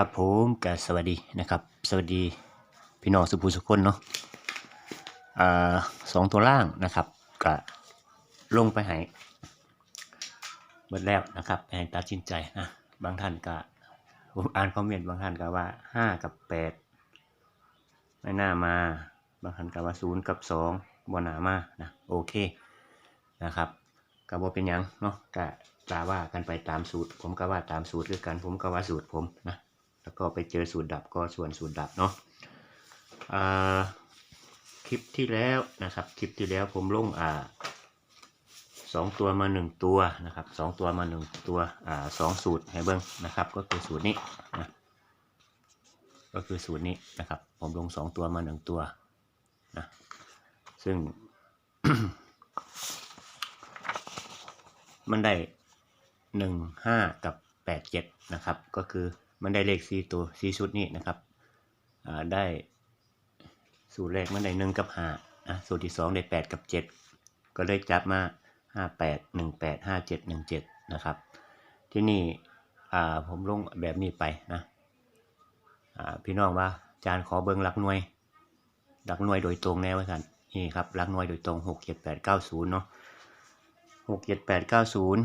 ครับผมกสวัสดีนะครับ สวัสดีพี่น้องสุภูสุคนเนาะอ่าสองตัวล่างนะครับก็ลงไปให้เบิดแล้วนะครับให้ตัดสินใจนะบางท่านก็ผมอ่านคอมเมนต์บางท่านก็ว่าห้ากับแปดไม่น่ามา บางท่านก็ว่าศูนย์กับสองบนหนามานะโอเคนะครับก็บ่เป็นยังเนาะก็กาว่ากันไปตามสูตร ผมก็ว่าตามสูตรคือกันผมก็ว่าสูตรผมนะ แล้วก็ไปเจอสูตรดับก็ส่วนสูตรดับเนาะคลิปที่แล้วนะครับ คลิปที่แล้วผมลงอ่าสองตัวมาหนึ่งตัวนะครับสองตัวมาหนึ่งตัวอ่าสองสูตรให้เบิ้งนะครับ ก็คือสูตรนี้นะก็คือสูตรนี้นะครับ ผมลงสองตัวมาหนึ่งตัวนะซึ่ง มันได้หนึ่งห้ากับแปดเจ็ดนะครับ ก็คือ มันได้เลขสี่ตัวสี่ชุดนี้นะครับอ่าได้สูตรแรกมันได้หนึ่งกับห้าอะสูตรที่สองได้แปดกับเจ็ดก็เลยจับมาห้าแปดหนึ่งแปดห้าเจ็ดหนึ่งเจ็ดนะครับ ที่นี่อ่าผมลงแบบนี้ไปนะอ่าพี่น้องว่าอาจารย์ขอเบิ้งหลักหน่วยหลักหน่วยโดยตรงแน่ว่าสันนี่ครับหลักหน่วยโดยตรงหกเจ็ดแปดเก้าศูนย์เนาะหกเจ็ดแปดเก้าศูนย์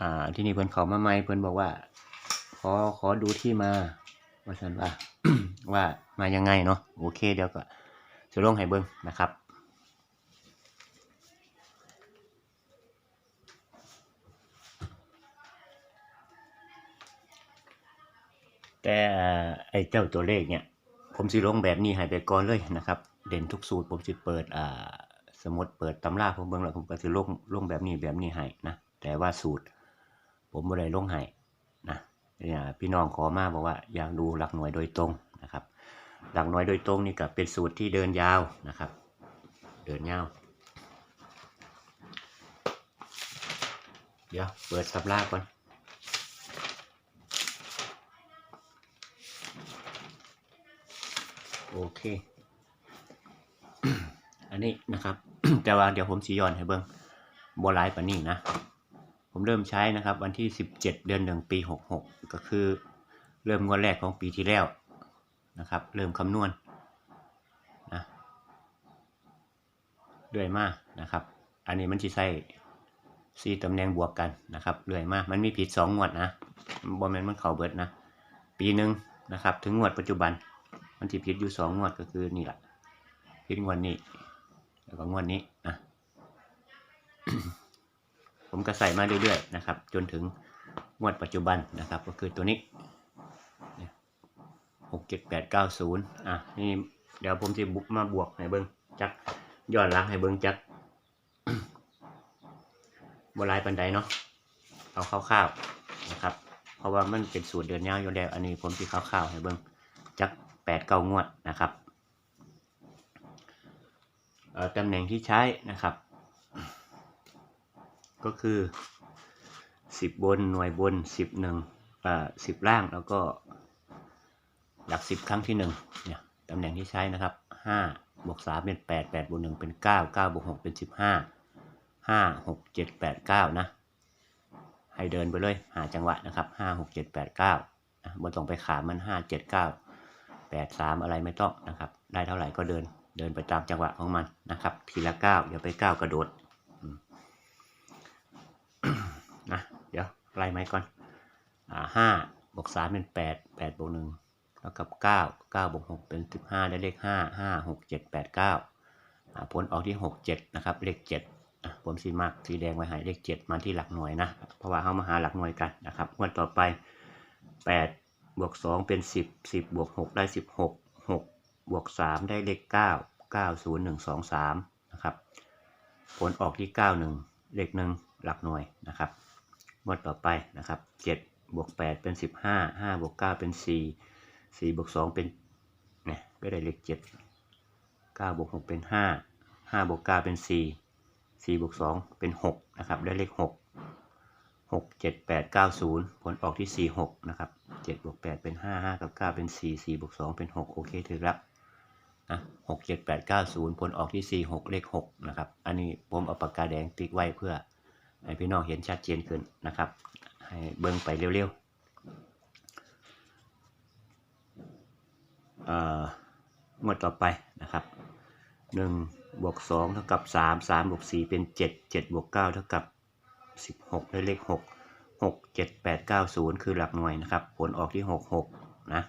อ่าที่นี่เพิ่นเขามาใหม่เพิ่นบอกว่า ขอขอดูที่มาว่าฉันว่าว่ามายังไงเนาะโอเคเดี๋ยวก็จะลงให้เบิ้งนะครับแต่ไอ้เจ้าตัวเลขเนี่ยผมสิลงแบบนี้ให้ไปก่อนเลยนะครับ เด่นทุกสูตรผมสิเปิดอ่าสมมติเปิดตำราผมเบิ่งแล้วผมก็สิลงลงแบบนี้แบบนี้ให้นะแต่ว่าสูตร ผมบ่ได้ลงให้นะเนี่ย พี่น้องขอมาบอกว่าอยากดูหลักหน่วยโดยตรงนะครับ หลักหน่วยโดยตรงนี่ก็เป็นสูตรที่เดินยาวนะครับ เดินยาว เดี๋ยวเปิดตำราก่อนโอเค อันนี้นะครับ แต่ว่าเดี๋ยวผมสีย้อนให้เบิ้งบอลไลฟ์ปานนี้นะ ผมเริ่มใช้นะครับ วันที่ 17 เดือนหนึ่งปี 66 ก็คือเริ่มงวดแรกของปีที่แล้วนะครับ เริ่มคำนวณนะเรื่อยมากนะครับ อันนี้มันจะใส่ซีตำแหน่งบวกกันนะครับเรื่อยมากมันมีผิดสองงวดนะบอมแมนมันเข่าเบิดนะ ปีหนึ่งนะครับ ถึงงวดปัจจุบัน มันจะผิดอยู่สองงวดก็คือนี่แหละผิดงวดนี้ แล้วก็งวดนี้นะ ผมก็ใส่มาเรื่อยๆนะครับ จนถึงงวดปัจจุบันนะครับ ก็คือตัวนี้หกเจ็ดแปดเก้าศูนย์อะนี่เดี๋ยวผมจะบุกมาบวกให้เบิ้งจักย้อนหลังให้เบิ้งจักบหลายปันไดเนาะเอาคร่าวๆนะครับ เพราะว่ามันเป็นสูตรเดือนยาวอยู่แล้วอันนี้ผมที่คร่าวๆให้เบิ้งจักแปดเก้างวดนะครับตำแหน่งที่ใช้นะครับ ก็คือสิบบนหน่วยบนสิบหนึ่งอ่าสิบล่างแล้วก็ หลักสิบครั้งที่หนึ่งเนี่ยตำแหน่งที่ใช้นะครับห้าบวกสามเป็นแปดแปดบวกหนึ่งเป็นเก้าเก้าบวกหกเป็นสิบห้าห้าหกเจ็ดแปดเก้านะให้เดินไปเลยหาจังหวะนะครับห้าหกเจ็ดแปดเก้าบนต้องไปขามันห้าเจ็ดเก้าแปดสามอะไรไม่ต้องนะครับ ได้เท่าไหร่ก็เดินเดินไปตามจังหวะของมันนะครับ ทีละเก้าอย่าไปเก้ากระโดดอืม นะเดี๋ยว ไล่ไม้ก่อนอ่าห้าบวกสามเป็นแปดแปดบวกหนึ่งเท่ากับเก้าเก้าบวกหกเป็นสิบห้าได้เลขห้าห้าหกเจ็ดแปดเก้าผลออกที่หกเจ็ดนะครับ เลขเจ็ดผมสีมากสีแดงไว้ให้เลขเจ็ดมาที่หลักหน่วยนะ เพราะว่าเขามาหาหลักหน่วยกันนะครับงวดต่อไปแปดบวกสองเป็นสิบสิบบวกหกได้สิบหกหกบวกสามได้เลขเก้าเก้าศูนย์หนึ่งสองสามนะครับ ผลออกที่เก้าหนึ่งเลขหนึ่งหลักหน่วยนะครับ งวดต่อไปนะครับเจ็ดบวกแปดเป็นสิบห้าห้าบวกเก้าเป็นสี่สี่บวกสองเป็นเนี่ยก็ได้เลขเจ็ดเก้าบวกหกเป็นห้าห้าบวกเก้าเป็นสี่สี่บวกสองเป็นหกนะครับ ได้เลขหกหกเจ็ดแปดเก้าศูนย์ผลออกที่สี่หกนะครับเจ็ดบวกแปดเป็นห้าห้ากับเก้าเป็นสี่สี่บวกสองเป็นหกโอเคถือแล้วนะหกเจ็ดแปดเก้าศูนย์ผลออกที่สี่หกเลขหกนะครับ อันนี้ผมเอาปากกาแดงติ๊กไว้เพื่อ ให้พี่น้องเห็นชัดเจนขึ้นนะครับ ให้เบิ้งไปเร็วๆอ่องวดต่อไปนะครับหนึ่งบวกสองเท่ากับสามสามบวกสี่เป็นเจ็ดเจ็ดบวกเก้าเท่ากับสิบหกได้เลขหกหกเจ็ดแปดเก้าศูนย์คือหลักหน่วยนะครับ ผลออกที่หกหกนะ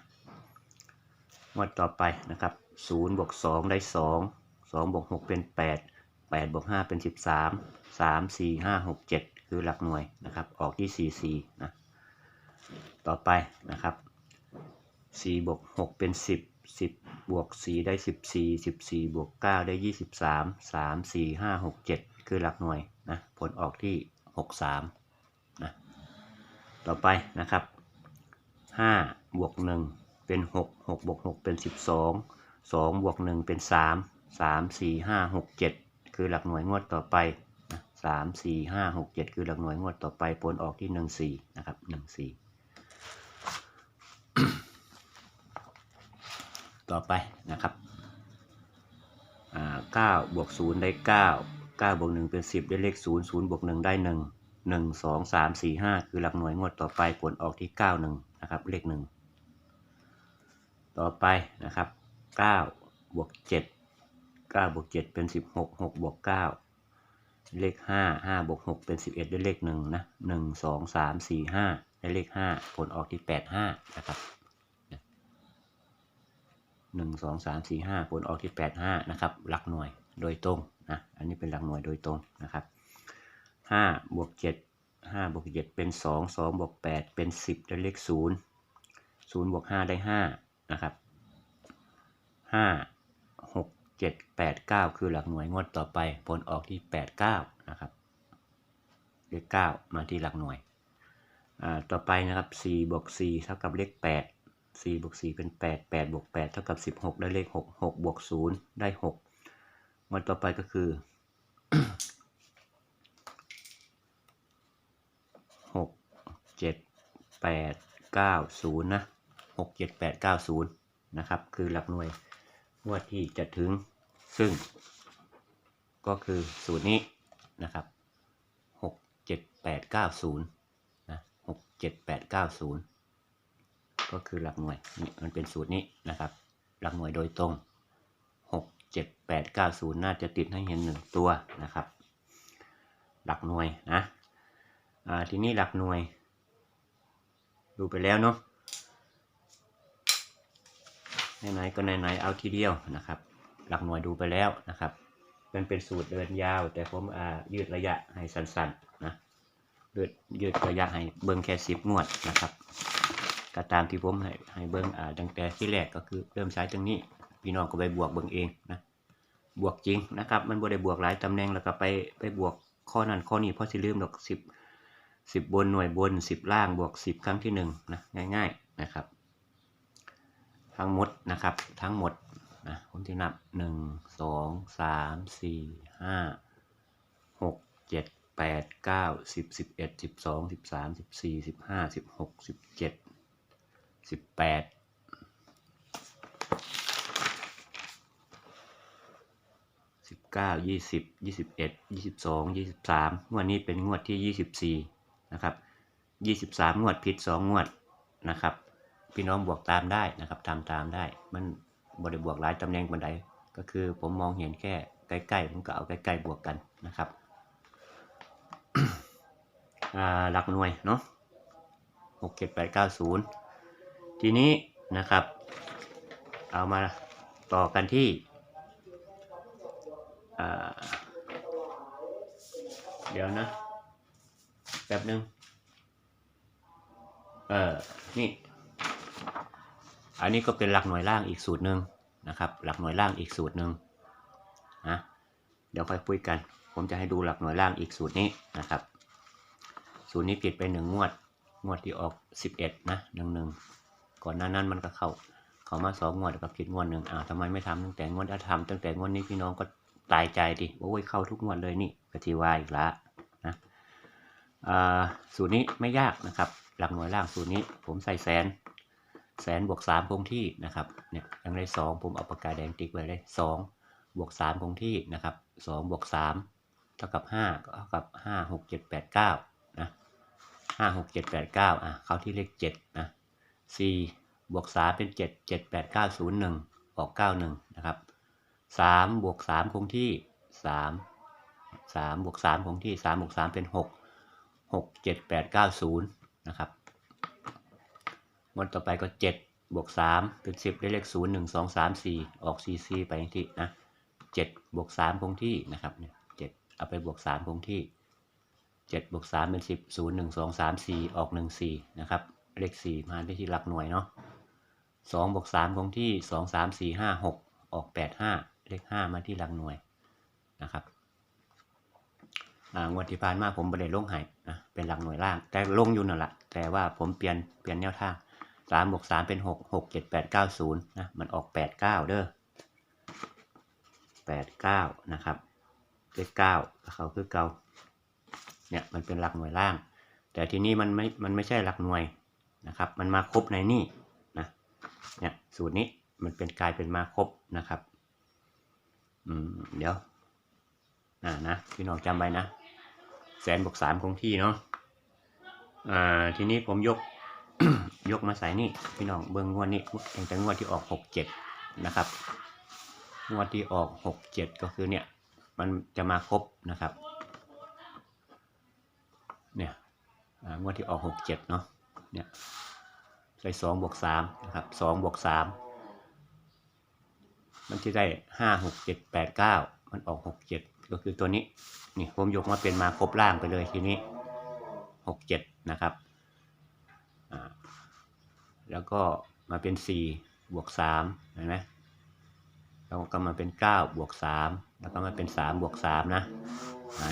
งวดต่อไปนะครับศูนย์บวกสองได้สองสองบวกหกเป็นแปดแปดบวกห้าเป็นสิบสามสามสี่ห้าหกเจ็ดคือหลักหน่วยนะครับออกที่สี่สี่นะต่อไปนะครับสี่บวกหกเป็นสิบสิบบวกสี่ได้สิบสี่สิบสี่บวกเก้าได้ยี่สิบสามสามสี่ห้าหกเจ็ดคือหลักหน่วยนะผลออกที่หกสามนะต่อไปนะครับห้าบวกหนึ่งเป็นหกหกบวกหกเป็นสิบสองสองบวกหนึ่งเป็นสามสามสี่ห้าหกเจ็ด คือหลักหน่วยงวดต่อไปสามสี่ห้าหกเจ็ดคือหลักหน่วยงวดต่อไปผลออกที่หนึ่งสี่นะครับหนึ่งสี่ต่อไปนะครับเก้าบวกศูนย์ได้เก้าเก้าบวกหนึ่งเป็นสิบได้เลขศูนย์ศูนย์บวกหนึ่งได้หนึ่งหนึ่งสองสามสี่ห้าคือหลักหน่วยงวดต่อไปผลออกที่เก้าหนึ่งนะครับเลขหนึ่งต่อไปนะครับเก้าบวกเจ็ด เก้าบวกเจ็ดเป็นสิบหกหกบวกเก้าเลขห้าห้าบวกหกเป็นสิบเอ็ดได้เลขหนึ่งนะหนึ่งสองสามสี่ห้าได้เลขห้าผลออกที่แปดห้านะครับหนึ่งสองสามสี่ห้าผลออกที่แปดห้านะครับหลักหน่วยโดยตรงนะอันนี้เป็นหลักหน่วยโดยตรงนะครับห้าบวกเจ็ดห้าบวกเจ็ดเป็นสองสองบวกแปดเป็นสิบได้เลขศูนย์ศูนย์บวกห้าได้ห้านะครับห้า หกเจ็ดแปดเก้าคือหลักหน่วยงวดต่อไป ผลออกที่แปดเก้านะครับเลขเก้ามาที่หลักหน่วย ต่อไปนะครับสี่บวกสี่เท่ากับเลขแปดสี่บวกสี่เป็นแปดแปดบวกแปดเท่ากับสิบหกได้เลขหกหกบวกศูนย์ได้หกวันต่อไปก็คือหกเจ็ดแปดเก้าศูนย์นะหกเจ็ดแปดเก้าศูนย์นะครับ คือหลักหน่วย งวดที่จะถึงซึ่ง ก็คือสูตรนี้นะครับหกเจ็ดแปดเก้าศูนย์นะหกเจ็ดแปดเก้าศูนย์ก็คือหลักหน่วยนี่มันเป็นสูตรนี้นะครับ หลักหน่วยโดยตรง6 7 8 9 0น่าจะติดให้เห็นหนึ่งตัวนะครับ หลักหน่วยนะทีนี้หลักหน่วย ดูไปแล้วเนาะ ไหนๆก็ไหนๆเอาทีเดียวนะครับ หลักหน่วยดูไปแล้วนะครับ มันเป็นสูตรเดินยาว แต่ผมอ่ายืดระยะให้สั้นๆนะยืดยืดระยะให้เบิ่งแค่สิบงวดนะครับก็ตามที่ผมให้ให้เบิ้งอ่าตั้งแต่ที่แรกก็คือเริ่มใช้ตรงนี้ พี่น้องก็ไปบวกเบิ้งเองนะบวกจริงนะครับ มันบ่ได้บวกหลายตำแหน่งแล้วก็ไปไปบวกข้อนั้นข้อนี้เพราะสิลืมดอกสิบสิบบนหน่วยบนสิบล่างบวกสิบครั้งที่หนึ่งนะง่าย ๆนะครับ ทั้งหมดนะครับ ทั้งหมดนะผมที่นับหนึ่งสองสามสี่ห้าหกเจ็ดแปดเก้าสิบสิบเอ็ดสิบสองสิบสามสิบสี่สิบห้าสิบหกสิบเจ็ดสิบแปดสิบเก้ายี่สิบยี่สิบเอ็ดยี่สิบสองยี่สิบสามงวดนี้เป็นงวดที่ยี่สิบสี่นะครับยี่สิบสามงวดผิดสองงวดนะครับ พี่น้องบวกตามได้นะครับทำตามได้ มันบริบวกหลายตำแหน่งบันไดก็คือผมมองเห็นแค่ใกล้ๆผมก็เอาใกล้ๆบวกกันนะครับอ่าหลักหน่วยเนาะหกเจ็ดแปดเก้าศูนย์ทีนี้นะครับ เอามาต่อกันที่อ่าเดี๋ยวนะแป๊บหนึง เออนี่ อันนี้ก็เป็นหลักหน่วยล่างอีกสูตรหนึ่งนะครับ หลักหน่วยล่างอีกสูตรหนึ่งนะเดี๋ยวค่อยคุยกัน ผมจะให้ดูหลักหน่วยล่างอีกสูตรนี้นะครับ สูตรนี้ผิดไปหนึ่งงวด งวดที่ออกสิบเอ็ดนะหนึ่งหนึ่งก่อนหน้านั้นมันก็เข้า เขามาสองงวดกับผิดงวดหนึ่งอ่าทำไมไม่ทำตั้งแต่งวดถ้าทำตั้งแต่งวดนี้พี่น้องก็ตายใจดิโอ้ยเข้าทุกงวดเลยนี่กะทีวายอีกละนะอ่าสูตรนี้ไม่ยากนะครับ หลักหน่วยล่างสูตรนี้ผมใส่แสน แสนบวกสามคงที่นะครับเนี่ยยังได้สองผมเอาปากกาแดงติ๊กไว้เลยสองบวกสามคงที่นะครับสองบวกสามเท่ากับห้าก็เท่ากับห้าหกเจ็ดแปดเก้านะห้าหกเจ็ดแปดเก้าอะเข้าที่เลขเจ็ดนะสี่บวกสามเป็นเจ็ดเจ็ดแปดเก้าศูนย์หนึ่งออกเก้าหนึ่งนะครับสามบวกสามคงที่สามสามบวกสามคงที่สามบวกสามเป็นหกหกเจ็ดแปดเก้าศูนย์นะครับ งวดต่อไปก็เจ็ดบวกสามเป็นสิบได้เลขศูนย์หนึ่งสองสามสี่ออกสี่ไปที่นะเจ็ดบวกสามคงที่นะครับเนี่ยเจ็ดเอาไปบวกสามคงที่เจ็ดบวกสามเป็นสิบศูนย์หนึ่งสองสามสี่ออกหนึ่งสี่นะครับเลขสี่มาได้ที่หลักหน่วยเนาะสองบวกสามคงที่สองสามสี่ห้าหกออกแปดห้าเลขห้ามาที่หลักหน่วยนะครับอ่างวดที่ผ่านมาผมไม่ได้ลงให้นะเป็นหลักหน่วยล่าง แต่ลงอยู่นั่นแหละแต่ว่าผมเปลี่ยนเปลี่ยนแนวทาง สามบวกสามเป็นหกหกเจ็ดแปดเก้าศูนย์นะมันออกแปดเก้าเด้อแปดเก้านะครับเลขเก้าเขาคือเกาเนี่ยมันเป็นหลักหน่วยล่าง แต่ทีนี้มันไม่มันไม่ใช่หลักหน่วยนะครับ มันมาครบในนี่นะเนี่ยสูตรนี้มันเป็นกลายเป็นมาครบนะครับอืมเดี๋ยวอ่านะพี่น้องจำไว้นะแสนบวกสามคงที่เนาะอ่าทีนี้ผมยก ยกมาใส่นี่พี่น้องเบิ้งงวดนี้ตั้งแต่งวดที่ออกหกเจ็ดนะครับงวดที่ออกหกเจ็ดก็คือเนี่ยมันจะมาครบนะครับเนี่ยงวดที่ออกหกเจ็ดเนาะเนี่ยใส่สองบวกสามนะครับสองบวกสามมันจะได้ห้าหกเจ็ดแปดเก้ามันออกหกเจ็ดก็คือตัวนี้นี่ผมยกมาเป็นมาครบล่างไปเลยทีนี้หกเจ็ดนะครับ แล้วก็มาเป็นสี่บวกสามเห็นไหมแล้วก็มาเป็นเก้าบวกสามแล้วก็มาเป็นสามบวกสามนะ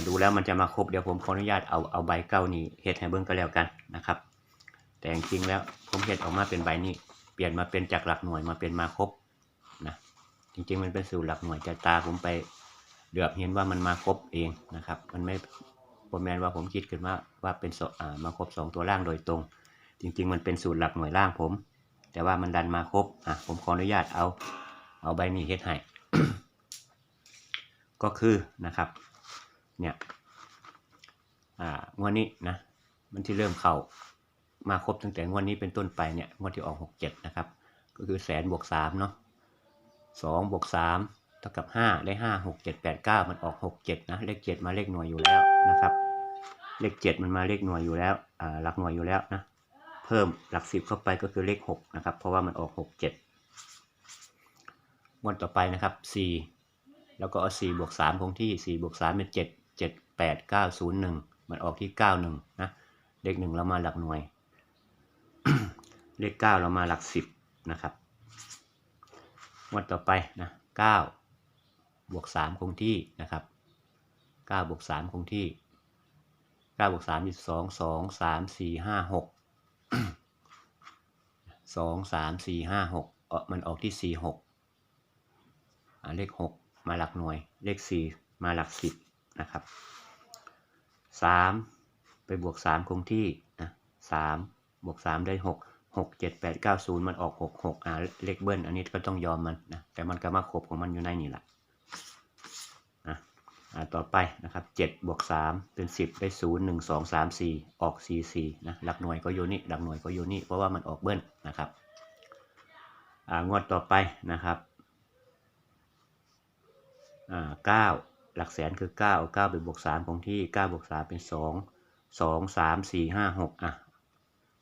ดูแล้วมันจะมาครบเดี๋ยวผมขออนุญาตเอาเอาใบเก้านี่เฮ็ดให้เบิ่งก็แล้วกันนะครับ แต่จริงๆแล้วผมเฮ็ดออกมาเป็นใบนี้ เปลี่ยนมาเป็นจากหลักหน่วยมาเป็นมาครบนะจริงๆมันเป็นสูตรหลักหน่วยแต่ตาผมไปเดือบเห็นว่ามันมาครบเองนะครับ มันไม่ผมแมนว่าผมคิดขึ้นว่าว่าเป็นมาครบสองตัวล่างโดยตรง จริง ๆ มันเป็นสูตรหลักหน่วยล่างผม แต่ว่ามันดันมาครบอะผมขออนุญาตเอาเอาใบนี้เฮ็ดให้ก็คือนะครับ เนี่ยอ่างวดนี้นะมันที่เริ่มเข้ามาครบตั้งแต่งวดนี้เป็นต้นไปเนี่ยงวดที่ออกหกเจ็ดนะครับ ก็คือแสนบวกสามเนาะสองบวกสามเท่ากับห้าได้ห้าหกเจ็ดแปดเก้ามันออกหกเจ็ดนะเลขเจ็ดมาเลขหน่วยอยู่แล้วนะครับ เลขเจ็ดมันมาเลขหน่วยอยู่แล้วอ่าหลักหน่วยอยู่แล้วนะ เพิ่มหลักสิบเข้าไปก็คือเลขหกนะครับ เพราะว่ามันออกหกเจ็ดงวดต่อไปนะครับสี่แล้วก็เอาสี่บวกสามคงที่สี่บวกสามเป็นเจ็ดเจ็ดแปดเก้าศูนย์หนึ่งมันออกที่เก้าหนึ่งนะ เลขหนึ่งเรามาหลักหน่วย เลขเก้าเรามาหลักสิบนะครับงวดต่อไปนะเก้าบวกสามคงที่นะครับเก้าบวกสามคงที่เก้าบวกสามเป็นสอง สองสามสี่ห้าหกมันออกที่สี่หกเลขหกมาหลักหน่วย เลขสี่มาหลักสิบนะครับสามไปบวกสามคงที่นะสามบวกสามได้หกหกเจ็ดแปดเก้าศูนย์มันออกหกหกอ่าเลขเบิ้ลอันนี้ก็ต้องยอมมันนะแต่มันก็มาครบของมันอยู่ในนี่แหละ ต่อไปนะครับเจ็ดบวกสามเป็นสิบได้ศูนย์หนึ่งสองสามสี่ออกสี่สี่นะหลักหน่วยก็อยู่นี่หลักหน่วยก็อยู่นี่เพราะว่ามันออกเบิ้ลนะครับอ่างวดต่อไปนะครับอ่าเก้าหลักแสนคือเก้าเก้าไปบวกสามคงที่เก้าบวกสามเป็นสองสองสามสี่ห้าหกอะ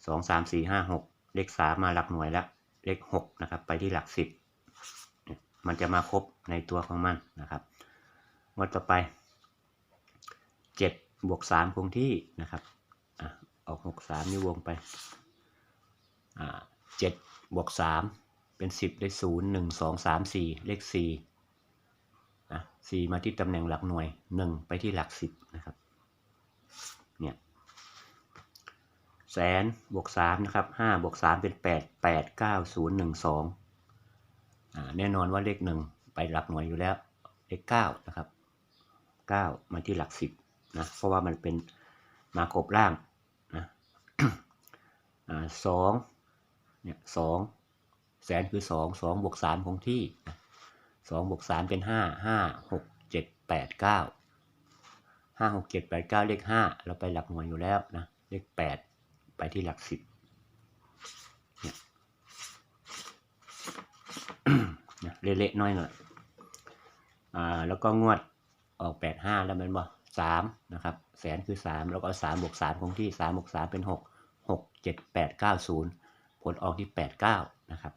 สองสามสี่ห้าหกเลขสามมาหลักหน่วยแล้วเลขหกนะครับไปที่หลักสิบมันจะมาครบในตัวของมันนะครับ งวดต่อไปเจ็ดบวกสามคงที่นะครับอะออกหกสามนี่วงไปเจ็ดบวกสามเป็นสิบได้ศูนย์หนึ่งสองสามสี่เลขสี่นะสี่มาที่ตำแหน่งหลักหน่วยหนึ่งไปที่หลักสิบนะครับเนี่ยแสนบวกสามนะครับห้าบวกสามเป็นแปดแปดเก้าศูนย์หนึ่งสองอ่าแน่นอนว่าเลขหนึ่งไปหลักหน่วยอยู่แล้วเลขเก้านะครับ เก้ามาที่หลักสิบนะเพราะว่ามันเป็นมาครบล่างนะสองเนี่ยสองแสนคือสองสองบวกสามคงที่นะสองบวกสามเป็นห้าห้าหกเจ็ดแปดเก้าห้าหกเจ็ดแปดเก้าเลขห้าเราไปหลักหน่วยอยู่แล้วนะเลขแปดไปที่หลักสิบเนี่ยนะเละๆน้อยหน่อยอ่าแล้วก็งวด ออกแปดห้าแล้วมันบ่สามนะครับ แสนคือสามแล้วก็สามบวกสามคงที่สามบวกสามเป็นหกหกเจ็ดแปดเก้าศูนย์ผลออกที่แปดเก้านะครับ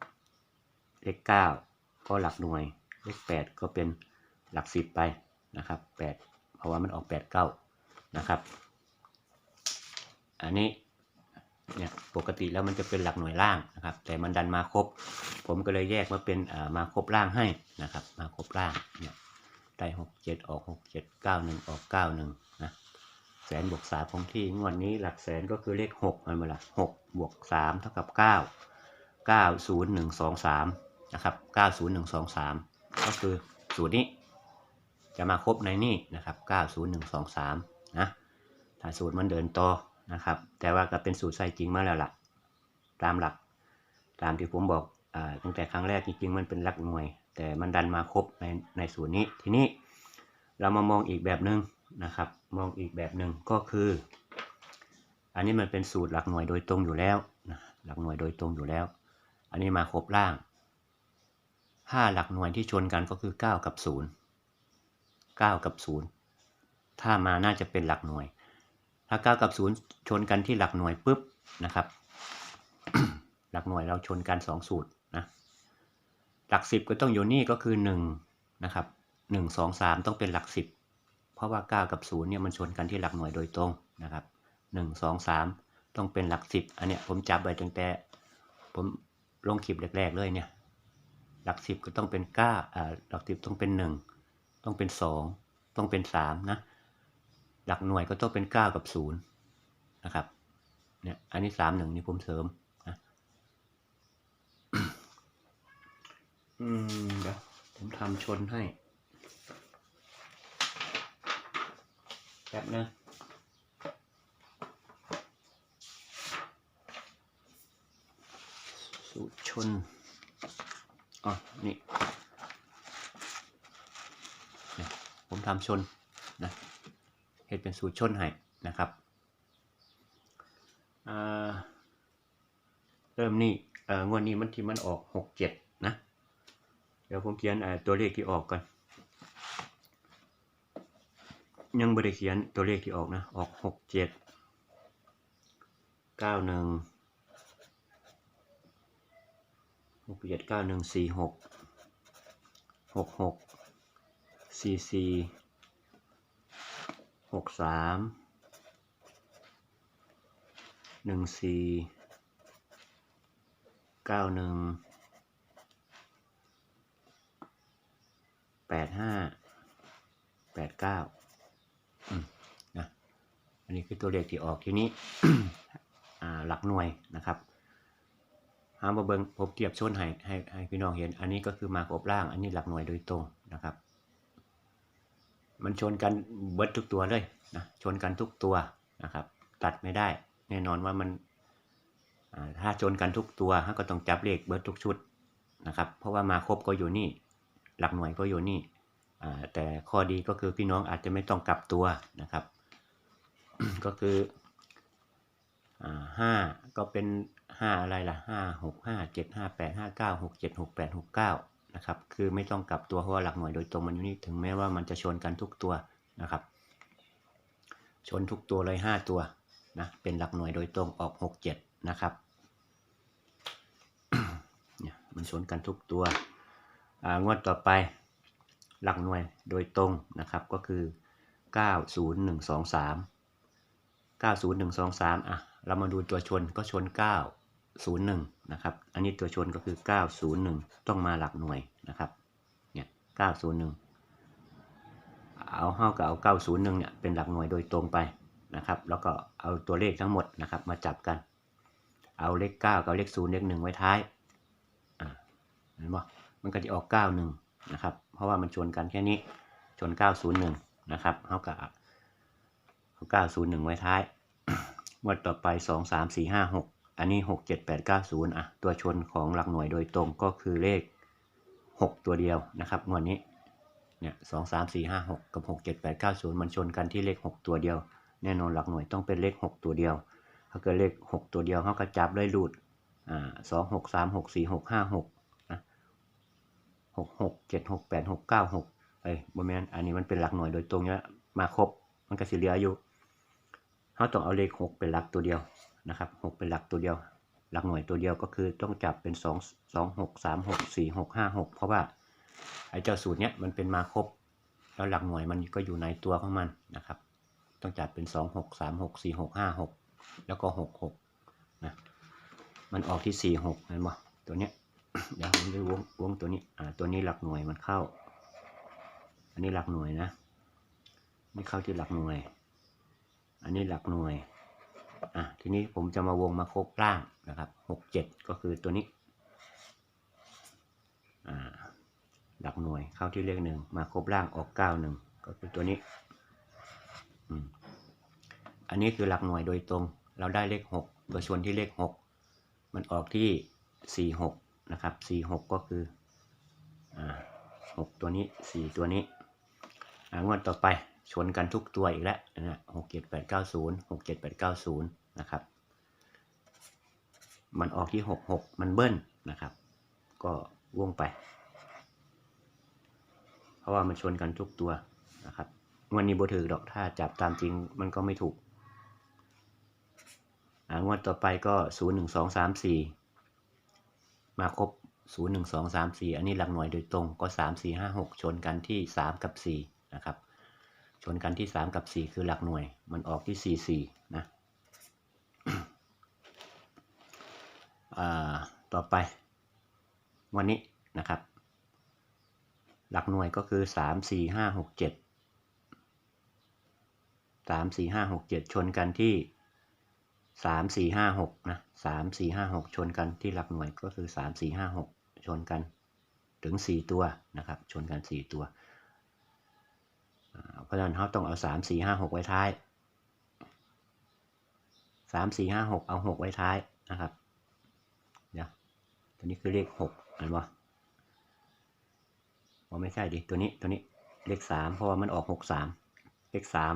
เลขเก้าก็หลักหน่วย เลขแปดก็เป็นหลักสิบไปนะครับแปดเพราะว่ามันออกแปดเก้านะครับ อันนี้เนี่ยปกติแล้วมันจะเป็นหลักหน่วยล่างนะครับ แต่มันดันมาครบ ผมก็เลยแยกมาเป็นอ่ามาครบล่างให้นะครับ มาครบล่างเนี่ย ได้หกเจ็ดออกหกเจ็ดเก้าหนึ่งออกเก้าหนึ่งนะแสนบวกสามคงที่งวดนี้หลักแสนก็คือเลขหกมันเวลาหกบวกสามเท่ากับเก้าเก้าศูนย์หนึ่งสองสามนะครับเก้าศูนย์หนึ่งสองสามก็คือสูตรนี้ จะมาครบในนี่นะครับเก้าศูนย์หนึ่งสองสามนะถ้าสูตรมันเดินต่อนะครับ แต่ว่าก็เป็นสูตรใส่จริงมาแล้วล่ะ ตามหลัก ตามที่ผมบอกอตั้งแต่ครั้งแรกจริงๆมันเป็นหลักหน่วย แต่มันดันมาครบในในสูตรนี้ ทีนี้เรามามองอีกแบบหนึ่งนะครับ มองอีกแบบหนึ่งก็คือ อันนี้มันเป็นสูตรหลักหน่วยโดยตรงอยู่แล้วนะหลักหน่วยโดยตรงอยู่แล้ว อันนี้มาครบล่างห้าหลักหน่วยที่ชนกันก็คือ 9 กับ 0 9 กับ 0 ถ้ามาน่าจะเป็นหลักหน่วย ถ้า 9 กับ 0 ชนกันที่หลักหน่วยปุ๊บนะครับ หลักหน่วยเราชนกัน 2 สูตร หลัก10ก็ต้องอยู่นี่ก็คือ1นะครับ1 2 3ต้องเป็นหลัก10เพราะว่า9กับ0เนี่ยมันชนกันที่หลักหน่วยโดยตรงนะครับ1 2 3ต้องเป็นหลัก10อันเนี้ยผมจับไว้ตั้งแต่ผมลงคลิปแรกๆเลยเนี่ยหลัก10ก็ต้องเป็น9อ่าหลัก10ต้องเป็น1ต้องเป็น2ต้องเป็น3นะหลักหน่วยก็ต้องเป็น9กับ0นย์นะครับเนี่ยอันนี้3 1นี่ผมเสริมนะ อืมเดี๋ยวผมทำชนให้แป๊บนึงสูตรชนอ๋อนี่นี่ผมทำชนนะเห็ดเป็นสูตรชนให้นะครับเริ่มนี่เอองวดนี้มันที่มันออกหกเจ็ด เดี๋ยวผมเขียนตัวเลขที่ออกก่อนยังไม่ได้เขียนตัวเลขที่ออกนะ ออกหกเจ็ดเก้าหนึ่งหกเจ็ดเก้าหนึ่งสี่หกหกหกสี่สี่หกสามหนึ่งสี่เก้าหนึ่งแป ดห้าแปดเก้านะอันนี้คือตัวเลขที่ออกทีนี้หลักหน่วยนะครับหามาเบิงผมเทียบชนให้ให้ให้พี่น้องเห็น อันนี้ก็คือมาครบล่าง อันนี้หลักหน่วยโดยตรงนะครับ มันชนกันเบิดทุกตัวเลยนะชนกันทุกตัวนะครับ ตัดไม่ได้ แน่นอนว่ามันถ้าชนกันทุกตัวฮะก็ต้องจับเลขเบิดทุกชุดนะครับ เพราะว่ามาครบก็อยู่นี่ หลักหน่วยก็อยู่นี่อ่าแต่ข้อดีก็คือพี่น้องอาจจะไม่ต้องกลับตัวนะครับ ก็คืออ่าห้าก็เป็นห้าอะไรล่ะห้าหกห้าเจ็ดห้าแปดห้าเก้าหกเจ็ดหกแปดหกเก้านะครับ คือไม่ต้องกลับตัวเพราะว่าหลักหน่วยโดยตรงมันอยู่นี่ถึงแม้ว่ามันจะชนกันทุกตัวนะครับ ชนทุกตัวเลยห้าตัวนะเป็นหลักหน่วยโดยตรงออกหกเจ็ดนะครับเนี่ยมันชนกันทุกตัว งวดต่อไปหลักหน่วยโดยตรงนะครับก็คือ 90123 90123อะเรามาดูตัวชนก็ชน 901 นะครับ อันนี้ตัวชนก็คือ 901 ต้องมาหลักหน่วยนะครับ เนี่ย 901 เอาเท่ากับเอา 901 เนี่ยเป็นหลักหน่วยโดยตรงไปนะครับ แล้วก็เอาตัวเลขทั้งหมดนะครับมาจับกัน เอาเลข 9 กับเลข 0 เลข 1 ไว้ท้าย อ่าเห็นปะมั มันก็จะออก91นะครับ เพราะว่ามันชนกันแค่นี้ ชน901นะครับเท่ากับเอา901ไว้ท้ายงวดต่อไป2 3 4 5 6อันนี้6 7 8 9 0อะ ตัวชนของหลักหน่วยโดยตรงก็คือเลข6ตัวเดียวนะครับงวดนี้เนี่ยสองสามสี่ห้าหกกับหกเจ็ดแปดเก้าศูนย์มันชนกันที่เลขหกตัวเดียว แน่นอนหลักหน่วยต้องเป็นเลขหกตัวเดียวถ้าเกิดเลขหกตัวเดียวเขาก็จับเลยรูดอ่าสองหกสามหกสี่หกห้าหก หกหกเจ็ดหกแปดหกเก้าหกเอ้ยบแมนอันนี้มันเป็นหลักหน่วยโดยตรงแล้วมาครบมันก็สิเหลืออยู่เขาต้องเอาเลขหกเป็นหลักตัวเดียวนะครับหกเป็นหลักตัวเดียว หลักหน่วยตัวเดียวก็คือต้องจับเป็นสองสองหกสามหกสี่หกห้าหกเพราะว่าไอ้เจ้าสูตรเนี้ยมันเป็นมาครบแล้วหลักหน่วยมันก็อยู่ในตัวของมันนะครับ ต้องจับเป็นสองหกสามหกสี่หกห้าหกแล้วก็หกหกนะมันออกที่สี่หกเห็นบ่ตัวเนี้ย เดี๋ยวผมจะวงวงตัวนี้ อ่า ตัวนี้หลักหน่วยมันเข้า อันนี้หลักหน่วยนะนี่เข้าที่หลักหน่วย อันนี้หลักหน่วย อะ ทีนี้ผมจะมาวงมาครบล่างนะครับหกเจ็ดก็คือตัวนี้ อ่า หลักหน่วยเข้าที่เลขหนึ่ง มาครบล่างออกเก้าหนึ่งก็คือตัวนี้ อืม อันนี้คือหลักหน่วยโดยตรง เราได้เลขหกตัวชนที่เลขหก มันออกที่สี่หก นะครับสี่หกก็คือหกตัวนี้สี่ตัวนี้อ่างวดต่อไปชนกันทุกตัวอีกแล้วนะหกเจ็ดแปดเก้าศูนย์หกเจ็ดแปดเก้าศูนย์นะครับ มันออกที่หกหกมันเบิ้ลนะครับ ก็ว่วงไป เพราะว่ามันชนกันทุกตัวนะครับงวดนี้บ่ถือดอกถ้าจับตามจริงมันก็ไม่ถูกอ่างวดต่อไปก็ศูนย์หนึ่งสองสามสี่ มาครบศูนย์หนึ่งสองสามสี่อันนี้หลักหน่วยโดยตรงก็สามสี่ห้าหกชนกันที่สามกับสี่นะครับ ชนกันที่สามกับสี่คือหลักหน่วย มันออกที่สี่สี่นะต่อไป วันนี้นะครับ หลักหน่วยก็คือสามสี่ห้าหกเจ็ดสามสี่ห้าหกเจ็ดชนกันที่ สามสี่ห้าหกนะสามสี่ห้าหกชนกันที่หลักหน่วยก็คือสามสี่ห้าหกชนกันถึงสี่ตัวนะครับ ชนกันสี่ตัว เพราะฉะนั้นเขาต้องเอาสามสี่ห้าหกไว้ท้ายสามสี่ห้าหกเอาหกไว้ท้ายนะครับเดี๋ยวตัวนี้คือเลขหกเห็นปะอ๋อไม่ใช่ดิตัวนี้ตัวนี้เลขสามเพราะว่ามันออกหกสามเลขสาม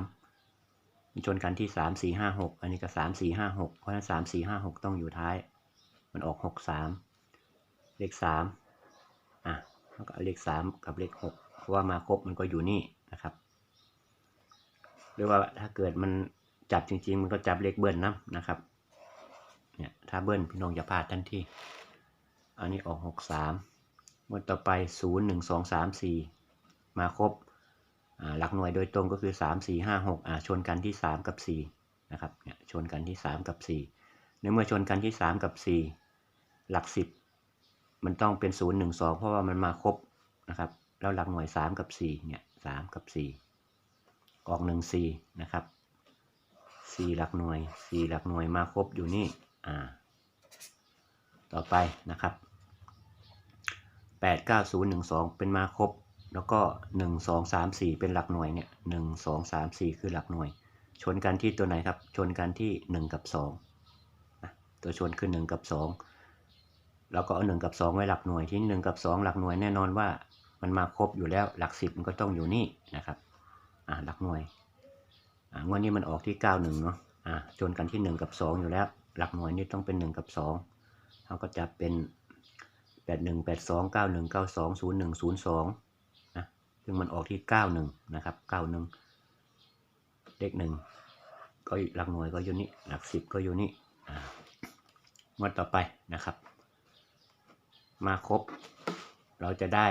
มันชนกันที่สามสี่ห้าหกอันนี้ก็สามสี่ห้าหกเพราะฉะนั้นสามสี่ห้าหกต้องอยู่ท้าย มันออกหกสามเลขสามอะแล้วก็เลขสามกับเลขหกเพราะว่ามาครบมันก็อยู่นี่นะครับ หรือว่าถ้าเกิดมันจับจริง ๆ มันก็จับเลขเบิ้ลนะนะครับเนี่ยถ้าเบิ้ลพี่น้องอย่าพลาดทันทีอันนี้ออกหกสามงวดต่อไปศูนย์หนึ่งสองสามสี่มาครบ หลักหน่วยโดยตรงก็คือสามสี่ห้าหกอ่าชนกันที่สามกับสี่นะครับเนี่ยชนกันที่สามกับสี่ในเมื่อชนกันที่สามกับสี่หลักสิบมันต้องเป็นศูนย์หนึ่งสองเพราะว่ามันมาครบนะครับแล้วหลักหน่วยสามกับสี่เนี่ยสามกับสี่ออกหนึ่งสี่นะครับสี่หลักหน่วยสี่หลักหน่วยมาครบอยู่นี่อ่าต่อไปนะครับแปดเก้าศูนย์หนึ่งสองเป็นมาครบ แล้วก็ 1 2 3 4 เป็นหลักหน่วยเนี่ยหนึ่งสองสามสี่คือหลักหน่วย ชนกันที่ตัวไหนครับ ชนกันที่ 1 กับ2นะตัวชนคือ 1 กับ 2 แล้วก็เอา1กับ 2 ไว้หลักหน่วยที่1กับ 2 หลักหน่วยแน่นอนว่ามันมาครบอยู่แล้วหลัก10มันก็ต้องอยู่นี่นะครับอ่าหลักหน่วยอ่างวดนี้มันออกที่ 91 เนาะอ่าชนกันที่ 1 กับ 2 อยู่แล้ว หลักหน่วยนี่ต้องเป็น 1 กับ 2เขาก็จะเป็น 81 82 91 92 01 02 ซึ่งมันออกที่เก้าหนึ่งนะครับเก้าหนึ่งเลขหนึ่งก็หลักหน่วยก็อยู่นี่หลักสิบก็อยู่นี่อ่างวดต่อไปนะครับ มาครบ เราจะได้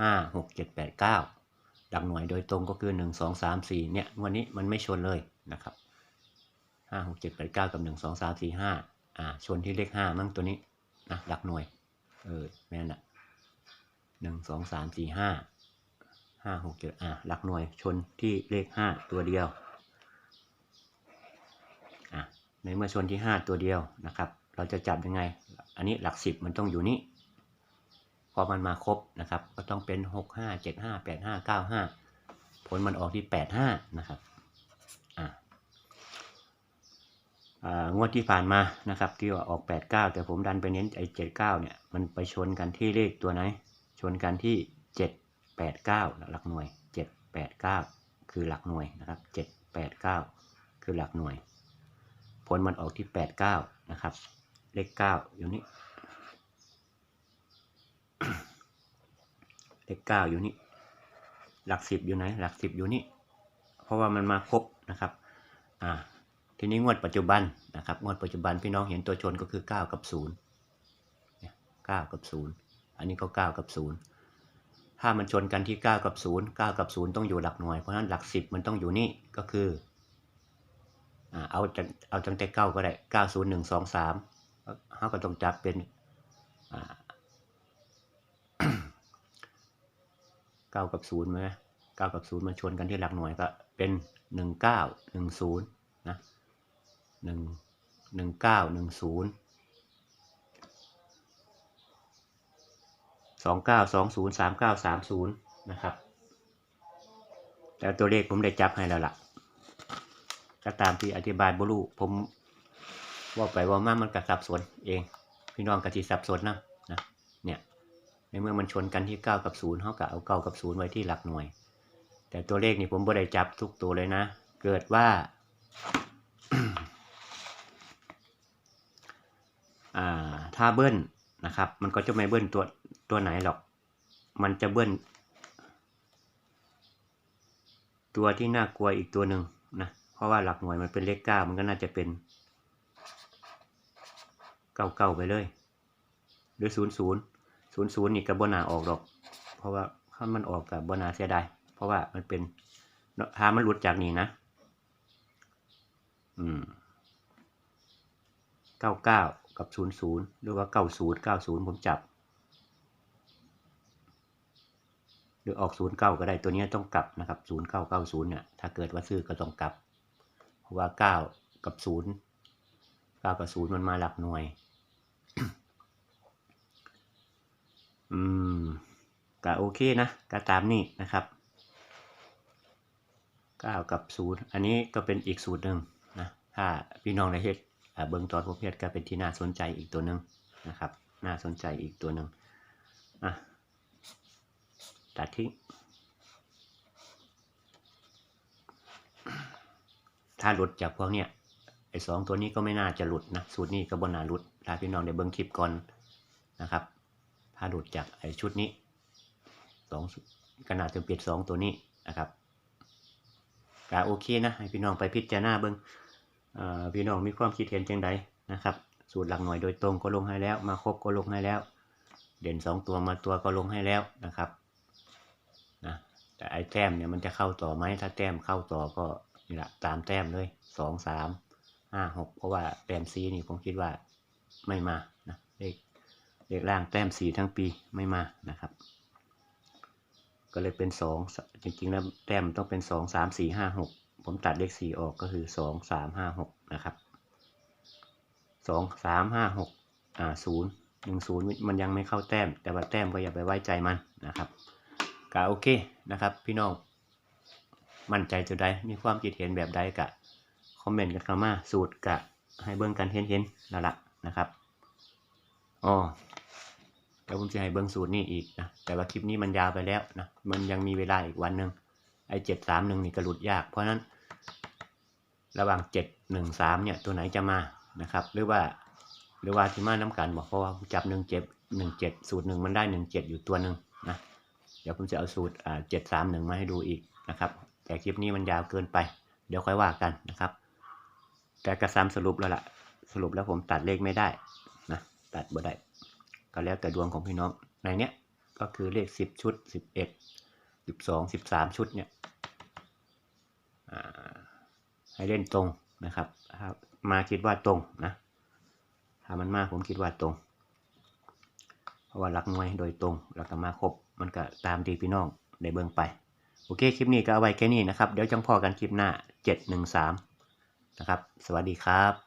ห้าหกเจ็ดแปดเก้าหลักหน่วยโดยตรงก็คือหนึ่งสองสามสี่เนี่ยวันนี้มันไม่ชนเลยนะครับห้าหกเจ็ดแปดเก้ากับหนึ่งสองสามสี่ห้าอ่าชนที่เลขห้ามั่งตัวนี้นะหลักหน่วยเออแม่นละ หนึ่งสองสามสี่ห้าห้าหกเจ็ดอะหลักหน่วยชนที่เลขห้าตัวเดียวอะในเมื่อชนที่ห้าตัวเดียวนะครับ เราจะจับยังไง อันนี้หลักสิบมันต้องอยู่นี่พอมันมาครบนะครับ ก็ต้องเป็นหกห้าเจ็ดห้าแปดห้าเก้าห้าผลมันออกที่แปดห้านะครับอะอ่างวดที่ผ่านมานะครับที่ว่าออก 8 9 แต่ผมดันไปเน้นไอ้7 9เนี่ยมันไปชนกันที่เลขตัวไหน ชนกันที่ 7 8 9 หลักหน่วย 7 8 9 คือหลักหน่วยนะครับ 7 8 9 คือหลักหน่วย ผลมันออกที่ 8 9 นะครับ เลข 9 อยู่นี้เลขเก้าอยู่นี่ หลักสิบอยู่ไหน หลักสิบอยู่นี่ เพราะว่ามันมาครบนะครับ อ่า ทีนี้งวดปัจจุบันนะครับ งวดปัจจุบันพี่น้องเห็นตัวชนก็คือเก้ากับศูนย์เก้ากับศูนย์ อันนี้ก็เก้ากับศูนย์ถ้ามันชนกันที่เก้ากับศูนย์เก้ากับศูนย์ต้องอยู่หลักหน่วย เพราะฉะนั้นหลักสิบมันต้องอยู่นี่ก็คือเอาเอาตั้งแต่เก้าก็ได้เก้าศูนย์หนึ่งสองสามเขาก็ต้องจับเป็นเก้ากับศูนย์ไหมเก้ากับศูนย์มันชนกันที่หลักหน่วยก็เป็นหนึ่งเก้าหนึ่งศูนย์นะหนึ่งหนึ่งเก้าหนึ่งศูนย์ สองเก้าสองศูนย์สามเก้าสามศูนย์นะครับ แต่ตัวเลขผมได้จับให้แล้วล่ะก็ตามที่อธิบายบรูผมว่าไปว่ามามันกระสับสนเอง พี่น้องกะทิสับสนนะนะเนี่ยในเมื่อมันชนกันที่เก้ากับศูนย์เขาก็เอาเก้ากับศูนย์ไว้ที่หลักหน่วย แต่ตัวเลขนี่ผมบ่ได้จับทุกตัวเลยนะ เกิดว่าอ่าถ้าเบิ้ลนะครับ มันก็จะไม่เบิ้ลตัว ตัวไหนหรอก มันจะเบิ้ล ตัวที่น่ากลัวอีกตัวหนึ่งนะ เพราะว่าหลักหน่วยมันเป็นเลขเก้ามันก็น่าจะเป็นเก้าเก้าไปเลย หรือศูนย์ศูนย์ศูนย์ศูนย์นี่กับบนาออกหรอก เพราะว่าถ้ามันออกกับบนาเสียดายเพราะว่ามันเป็นถ้ามันหลุดจากนี้นะ อืมเก้าเก้ากับศูนย์ศูนย์หรือว่าเก้าศูนย์เก้าศูนย์ผมจับ หรือออกศูนย์เก้าก็ได้ตัวนี้ต้องกลับนะครับศูนย์เก้าเก้าศูนย์เนี่ยถ้าเกิดว่าซื้อก็ต้องกลับ เพราะว่าเก้ากับศูนย์เก้ากับศูนย์มันมาหลักหน่วย อืมก็โอเคนะก็ตามนี้นะครับเก้ากับศูนย์อันนี้ก็เป็นอีกสูตรหนึ่งนะถ้าพี่น้องในเฮ็ดเบิ้องตอนผมเฮ็ดก็เป็นที่น่าสนใจอีกตัวหนึ่งนะครับ น่าสนใจอีกตัวหนึ่งอะ ตัดทิ้ง ถ้าหลุดจากพวกเนี้ยไอ้สองตัวนี้ก็ไม่น่าจะหลุดนะ สูตรนี้ก็บนนาหลุดถ้าพี่น้องได้เบิ้งคลิปก่อนนะครับ ถ้าหลุดจากไอ้ชุดนี้สองขนาดจะเปลี่ยนสองตัวนี้นะครับก็โอเคนะให้พี่น้องไปพิจารณาเบิ้งอ่าพี่น้องมีความคิดเห็นจังใดนะครับ สูตรหลักหน่วยโดยตรงก็ลงให้แล้ว มาครบก็ลงให้แล้ว เด่นสองตัวมาตัวก็ลงให้แล้วนะครับ แต่ไอ้แต้มเนี่ยมันจะเข้าต่อไหมถ้าแต้มเข้าต่อก็นี่แหละตามแต้มเลยสองสามห้าหกเพราะว่าแต้มซีนี่ผมคิดว่าไม่มานะเลขเลขล่างแต้มสีทั้งปีไม่มานะครับ ก็เลยเป็นสองจริงๆแล้วแต้มต้องเป็นสองสามสี่ห้าหกผมตัดเลขสี่ออกก็คือสองสามห้าหกนะครับสองสามห้าหกอ่าศูนย์หนึ่งศูนย์มันยังไม่เข้าแต้ม แต่ว่าแต้มก็อย่าไปไว้ใจมันนะครับ ก็โอเคนะครับ พี่น้อง มั่นใจจุดใดมีความคิดเห็นแบบใดกะคอมเมนต์กันเข้ามาสูตรกะให้เบิ่งกันเห็นเห็นแล้วล่ะนะครับอ๋อเดี๋ยวผมจะให้เบิ่งสูตรนี้อีกนะแต่ว่าคลิปนี้มันยาวไปแล้วนะมันยังมีเวลาอีกวันหนึ่งไอ้เจ็ดสามหนึ่งนี่กระหลุดยาก เพราะนั้น ระหว่างเจ็ดหนึ่งสามเนี่ยตัวไหนจะมานะครับ หรือว่าหรือว่าที่มาน้ำกันบอกเพราะว่าจับหนึ่งเจ็ดหนึ่งเจ็ดสูตรหนึ่งมันได้หนึ่งเจ็ดอยู่ตัวหนึ่งนะ เดี๋ยวผมจะเอาสูตรเจ็ดสามหนึ่งมาให้ดูอีกนะครับ แต่คลิปนี้มันยาวเกินไป เดี๋ยวค่อยว่ากันนะครับ แต่กระซำสรุปแล้วล่ะ สรุปแล้วผมตัดเลขไม่ได้นะตัดบ่ได้ ก็แล้วแต่ดวงของพี่น้องในเนี้ยก็คือเลขสิบชุดสิบเอ็ดสิบสองสิบสามชุดเนี่ยให้เล่นตรงนะครับถ้ามาคิดว่าตรงนะถ้ามันมากผมคิดว่าตรง เพราะว่ารักหน่วยโดยตรงแล้วก็มาครบ มันก็ตามที่พี่น้องได้เบิ่งไป โอเค คลิปนี้ก็เอาไว้แค่นี้นะครับ เดี๋ยวจังพอกันคลิปหน้า 713 นะครับ สวัสดีครับ